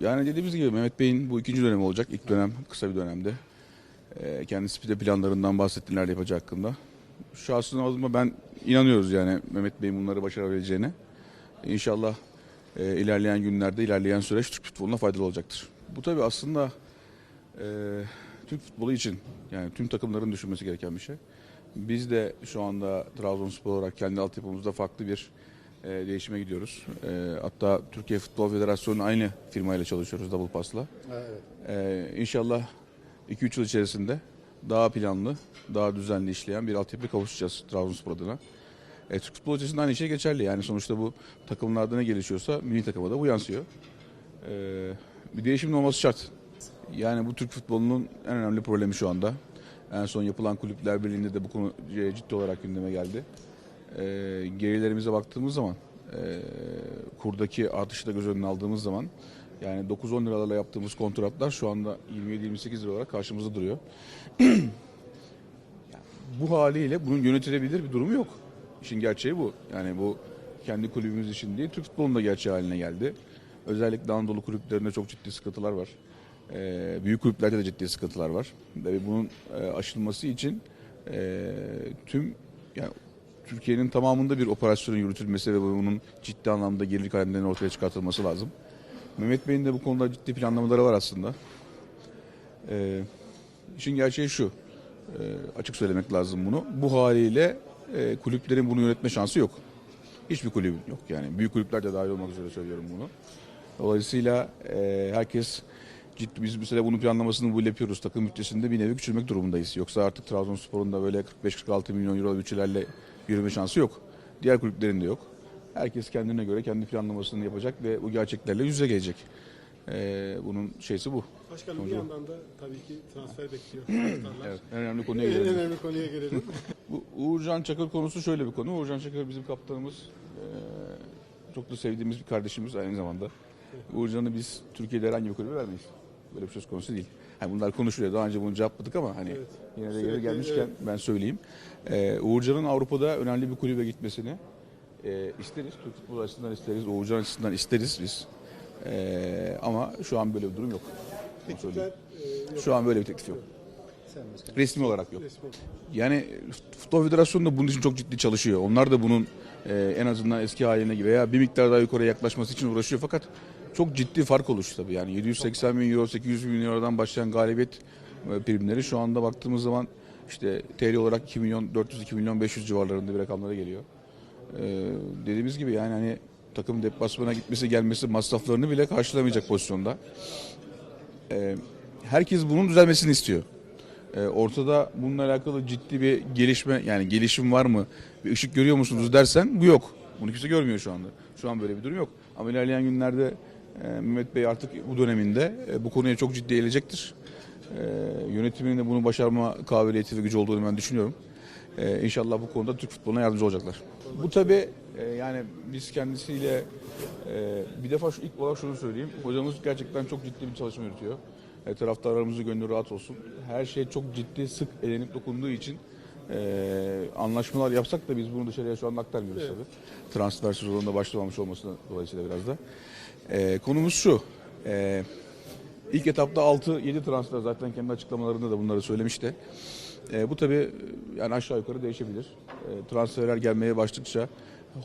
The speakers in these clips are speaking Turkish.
Yani dediğimiz gibi Mehmet Bey'in bu ikinci dönemi olacak. İlk dönem kısa bir dönemde. Ee, kendisi bir de planlarından bahsetti neler yapacağı hakkında. Şahsına adıma ben inanıyoruz yani Mehmet Bey'in bunları başarabileceğine. İnşallah e, ilerleyen günlerde, ilerleyen süreç Türk futboluna faydalı olacaktır. Bu tabii aslında e, Türk futbolu için yani tüm takımların düşünmesi gereken bir şey. Biz de şu anda Trabzonspor olarak kendi altyapımızda farklı bir e, değişime gidiyoruz. E, hatta Türkiye Futbol Federasyonu aynı firmayla çalışıyoruz Double Pass'la. Evet. E, inşallah 2-3 yıl içerisinde daha planlı, daha düzenli işleyen bir altyapı kavuşacağız Trabzonspor adına. E, Türk futbolu açısından aynı şey geçerli. Yani sonuçta bu takımlarda ne gelişiyorsa milli takıma da bu yansıyor. E, bir değişimin olması şart. Yani bu Türk futbolunun en önemli problemi şu anda. En son yapılan kulüpler birliğinde de bu konu ciddi olarak gündeme geldi. E, gerilerimize baktığımız zaman, e, kurdaki artışı da göz önüne aldığımız zaman yani 9-10 liralarla yaptığımız kontratlar şu anda 27-28 lira olarak karşımızda duruyor. bu haliyle bunun yönetilebilir bir durumu yok. İşin gerçeği bu. Yani bu kendi kulübümüz için değil, Türk futbolunun da gerçeği haline geldi. Özellikle Anadolu kulüplerinde çok ciddi sıkıntılar var. Ee, büyük kulüplerde de ciddi sıkıntılar var. Ve bunun e, aşılması için e, tüm yani Türkiye'nin tamamında bir operasyonun yürütülmesi ve bunun ciddi anlamda geri kalemlerin ortaya çıkartılması lazım. Mehmet Bey'in de bu konuda ciddi planlamaları var aslında. Ee, işin gerçeği şu. Ee, açık söylemek lazım bunu. Bu haliyle e, kulüplerin bunu yönetme şansı yok. Hiçbir kulübün yok yani. Büyük kulüpler de dahil olmak üzere söylüyorum bunu. Dolayısıyla e, herkes ciddi biz mesela bunun planlamasını böyle yapıyoruz. Takım bütçesinde bir nevi küçülmek durumundayız. Yoksa artık Trabzonspor'un da böyle 45-46 milyon euro bütçelerle yürüme şansı yok. Diğer kulüplerin de yok. Herkes kendine göre kendi planlamasını yapacak ve bu gerçeklerle yüze gelecek. E, bunun şeysi bu. Başkanım bir Sonucu- yandan da tabii ki transfer bekliyor. Evet, en önemli konuya En gelelim. önemli konuya gelelim. Bu Uğurcan Çakır konusu şöyle bir konu. Uğurcan Çakır bizim kaptanımız. Ee, çok da sevdiğimiz bir kardeşimiz aynı zamanda. Uğurcan'ı biz Türkiye'de herhangi bir kulübe vermeyiz. Böyle bir söz konusu değil. Hani bunlar konuşuluyor. Daha önce bunu cevapladık ama hani Evet. yine de yeri gelmişken evet. ben söyleyeyim. Ee, Uğurcan'ın Avrupa'da önemli bir kulübe gitmesini e, isteriz. Türk futbolu açısından isteriz. Uğurcan açısından isteriz biz. Ee, ama şu an böyle bir durum yok. Teklifler e. Şu an böyle bir teklif yok. Başkanım. Resmi olarak yok. Yani Futbol Federasyonu da bunun için çok ciddi çalışıyor. Onlar da bunun e, en azından eski haline veya bir miktar daha yukarıya yaklaşması için uğraşıyor. Fakat çok ciddi fark oluştu tabii. Yani 780 bin euro, 800 bin eurodan başlayan galibiyet e, primleri şu anda baktığımız zaman işte TL olarak 2 milyon 400-2 milyon 500 civarlarında bir rakamlara geliyor. E, dediğimiz gibi yani hani takım deplasmana gitmesi gelmesi masraflarını bile karşılamayacak pozisyonda. E, herkes bunun düzelmesini istiyor. Ee, ortada bununla alakalı ciddi bir gelişme yani gelişim var mı? Bir ışık görüyor musunuz dersen bu yok. Bunu kimse görmüyor şu anda. Şu an böyle bir durum yok. Ama ilerleyen günlerde Mehmet Bey artık bu döneminde e, bu konuya çok ciddi eğilecektir. E, yönetiminin de bunu başarma kabiliyeti ve gücü olduğunu ben düşünüyorum. E, inşallah bu konuda Türk futboluna yardımcı olacaklar. Bu tabii e, yani biz kendisiyle e, bir defa şu, ilk olarak şunu söyleyeyim. Hocamız gerçekten çok ciddi bir çalışma yürütüyor. Taraftarlarımızın gönlü rahat olsun. Her şey çok ciddi, sık elenip dokunduğu için e, anlaşmalar yapsak da biz bunu dışarıya şu anda aktarmıyoruz tabii. Transfer sezonunda başlamamış olması dolayısıyla biraz da. E, konumuz şu. E, ilk etapta 6-7 transfer zaten kendi açıklamalarında da bunları söylemişti. E, bu tabii yani aşağı yukarı değişebilir. E, transferler gelmeye başladıkça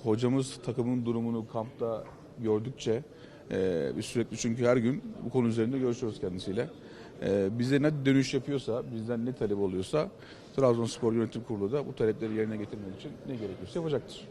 hocamız takımın durumunu kampta gördükçe e, biz sürekli çünkü her gün bu konu üzerinde görüşüyoruz kendisiyle. E, bize ne dönüş yapıyorsa, bizden ne talep oluyorsa Trabzonspor Yönetim Kurulu da bu talepleri yerine getirmek için ne gerekiyorsa yapacaktır.